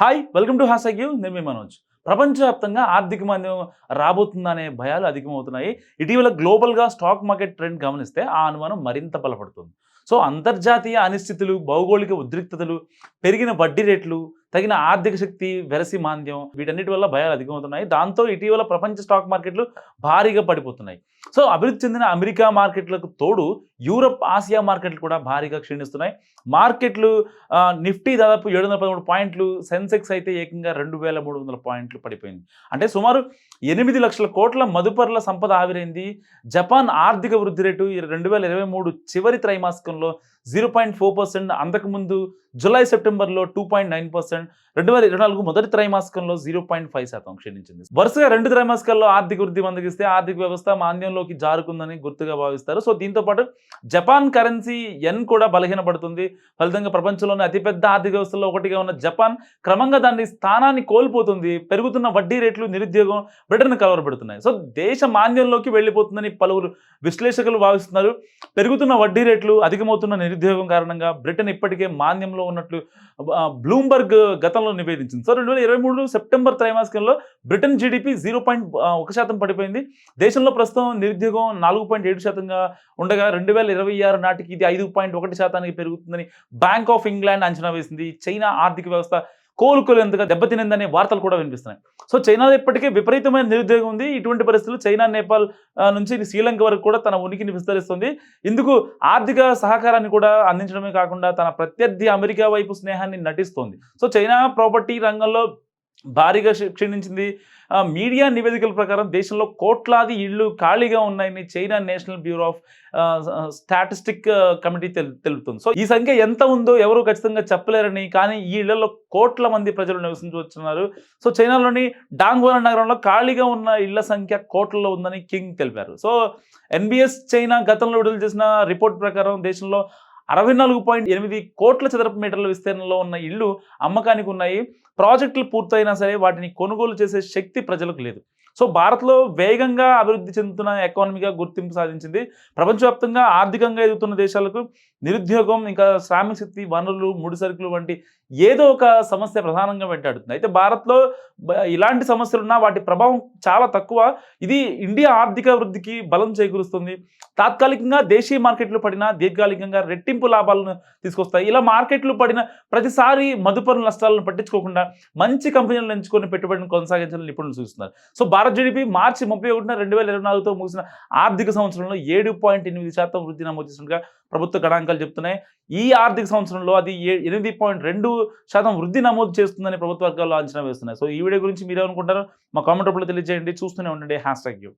Hi welcome to has నేను మీ మనోజ్. ప్రపంచవ్యాప్తంగా ఆర్థిక మాంద్యం రాబోతుందనే భయాలు అధికమవుతున్నాయి. ఇటీవల గ్లోబల్గా స్టాక్ మార్కెట్ ట్రెండ్ గమనిస్తే ఆ అనుమానం మరింత బలపడుతుంది. సో అంతర్జాతీయ అనిశ్చితులు భౌగోళిక ఉద్రిక్తతలు పెరిగిన వడ్డీ రేట్లు తగిన ఆర్థిక శక్తి వెరసి మాంద్యం వీటన్నిటి వల్ల భయాలు అధికమవుతున్నాయి. దాంతో ఇటీవల ప్రపంచ స్టాక్ మార్కెట్లు భారీగా పడిపోతున్నాయి. సో అభివృద్ధి చెందిన అమెరికా మార్కెట్లకు తోడు యూరప్ ఆసియా మార్కెట్లు కూడా భారీగా క్షీణిస్తున్నాయి. మార్కెట్లు నిఫ్టీ దాదాపు ఏడు వందల పదమూడు పాయింట్లు సెన్సెక్స్ అయితే ఏకంగా రెండు వేల మూడు వందల పాయింట్లు పడిపోయింది. అంటే సుమారు ఎనిమిది లక్షల కోట్ల మదుపర్ల సంపద ఆవిరైంది. జపాన్ ఆర్థిక వృద్ధి రేటు రెండు వేల ఇరవై మూడు చివరి త్రైమాసికంలో జీరో పాయింట్ ఫోర్ పర్సెంట్ అంతకుముందు జూలై సెప్టెంబర్లో టూ పాయింట్ నైన్ పర్సెంట్ రెండు వేల ఇరవై నాలుగు మొదటి త్రైమాసికంలో జీరో పాయింట్ ఫైవ్ శాతం క్షీణించింది. వరుసగా రెండు త్రైమాసికాల్లో ఆర్థిక వృద్ధి మందగిస్తే ఆర్థిక వ్యవస్థ మాంద్యంలోకి జారుకుందని గుర్తుగా భావిస్తారు. సో దీంతో పాటు జపాన్ కరెన్సీ ఎన్ కూడా బలహీనపడుతుంది. ఫలితంగా ప్రపంచంలోనే అతిపెద్ద ఆర్థిక వ్యవస్థలో ఒకటిగా ఉన్న జపాన్ క్రమంగా దాని స్థానాన్ని కోల్పోతుంది. పెరుగుతున్న వడ్డీ రేట్లు నిరుద్యోగం బ్రిటన్ కలవరపెడుతున్నాయి. సో దేశ మాంద్యంలోకి వెళ్ళిపోతుందని పలువురు విశ్లేషకులు భావిస్తున్నారు. పెరుగుతున్న వడ్డీ రేట్లు అధికమవుతున్న నిరుద్యోగం కారణంగా బ్రిటన్ ఇప్పటికే మాంద్యంలో ఉన్నట్లు బ్లూంబర్గ్ గతంలో నివేదించింది. సో రెండు వేల ఇరవై మూడు సెప్టెంబర్ త్రైమాసికంలో బ్రిటన్ జీడిపి జీరో పాయింట్ ఒక శాతం పడిపోయింది. దేశంలో ప్రస్తుతం నిరుద్యోగం నాలుగు పాయింట్ ఏడు శాతంగా ఉండగా రెండు వేల ఇరవై ఆరు నాటికి ఇది ఐదు పాయింట్ ఒకటి శాతానికి పెరుగుతుందని బ్యాంక్ ఆఫ్ ఇంగ్లాండ్ అంచనా వేసింది. చైనా ఆర్థిక వ్యవస్థ కోలుకోలేంతగా దెబ్బతినిందనే వార్తలు కూడా వినిపిస్తున్నాయి. సో చైనాలో ఇప్పటికే విపరీతమైన నిరుద్యోగం ఉంది. ఇటువంటి పరిస్థితులు చైనా నేపాల్ నుంచి శ్రీలంక వరకు కూడా తన ఉనికిని విస్తరిస్తుంది. ఇందుకు ఆర్థిక సహకారాన్ని కూడా అందించడమే కాకుండా తన ప్రత్యర్థి అమెరికా వైపు స్నేహాన్ని నటిస్తోంది. సో చైనా ప్రాపర్టీ రంగంలో భారీగా క్షీణించింది. మీడియా నివేదికల ప్రకారం దేశంలో కోట్లాది ఇళ్ళు ఖాళీగా ఉన్నాయని China national bureau of statistic committee తెలు తెలుపుతుంది. సో ఈ సంఖ్య ఎంత ఉందో ఎవరు ఖచ్చితంగా చెప్పలేరని కానీ ఈ ఇళ్ళలో కోట్ల మంది ప్రజలు నివసించవచ్చున్నారు సో చైనాలోని డాంగ్వాన్ నగరంలో ఖాళీగా ఉన్న ఇళ్ళ సంఖ్య కోట్లలో ఉందని కింగ్ తెలిపారు. సో ఎన్బిఎస్ చైనా గతంలో విడుదల చేసిన రిపోర్ట్ ప్రకారం దేశంలో అరవై నాలుగు పాయింట్ ఎనిమిది కోట్ల చదరపు మీటర్ల విస్తీర్ణంలో ఉన్న ఇళ్ళు అమ్మకానికి ఉన్నాయి. ప్రాజెక్టులు పూర్తయినా సరే వాటిని కొనుగోలు చేసే శక్తి ప్రజలకు లేదు. సో భారత్లో వేగంగా అభివృద్ధి చెందుతున్న ఎకానమీగా గుర్తింపు సాధించింది. ప్రపంచవ్యాప్తంగా ఆర్థికంగా ఎదుగుతున్న దేశాలకు నిరుద్యోగం ఇంకా శ్రామిక శక్తి వనరులు ముడి సరుకులు వంటి ఏదో ఒక సమస్య ప్రధానంగా వెంటాడుతుంది. అయితే భారత్లో ఇలాంటి సమస్యలు ఉన్నా వాటి ప్రభావం చాలా తక్కువ. ఇది ఇండియా ఆర్థిక వృద్ధికి బలం చేకూరుస్తుంది. తాత్కాలికంగా దేశీయ మార్కెట్లు పడినా దీర్ఘకాలికంగా రెట్టింపు లాభాలను తీసుకొస్తాయి. ఇలా మార్కెట్లు పడిన ప్రతిసారి మదుపరు నష్టాలను పట్టించుకోకుండా మంచి కంపెనీలను ఎంచుకొని పెట్టుబడిని కొనసాగించాలని నిపుణులు చూస్తున్నారు సో భారత్ జీడిపి మార్చి ముప్పై ఒకటిన రెండు వేల ఇరవై నాలుగుతో ముగిసిన ఆర్థిక సంవత్సరంలో ఏడు పాయింట్ ఎనిమిది శాతం వృద్ధి నమోదు చేసినట్టుగా ప్రభుత్వ గణాంకాలు చెప్తున్నాయి. ఈ ఆర్థిక సంవత్సరంలో అది ఎనిమిది పాయింట్ రెండు శాతం వృద్ధి నమోదు చేస్తుందని ప్రభుత్వ వర్గాల్లో అంచనా వేస్తున్నాయి. సో ఈ వీడియో గురించి మీరు ఏమనుకుంటారో మా కామెంట్ రూపంలో తెలియజేయండి. చూస్తూనే ఉండండి. Hashtag you.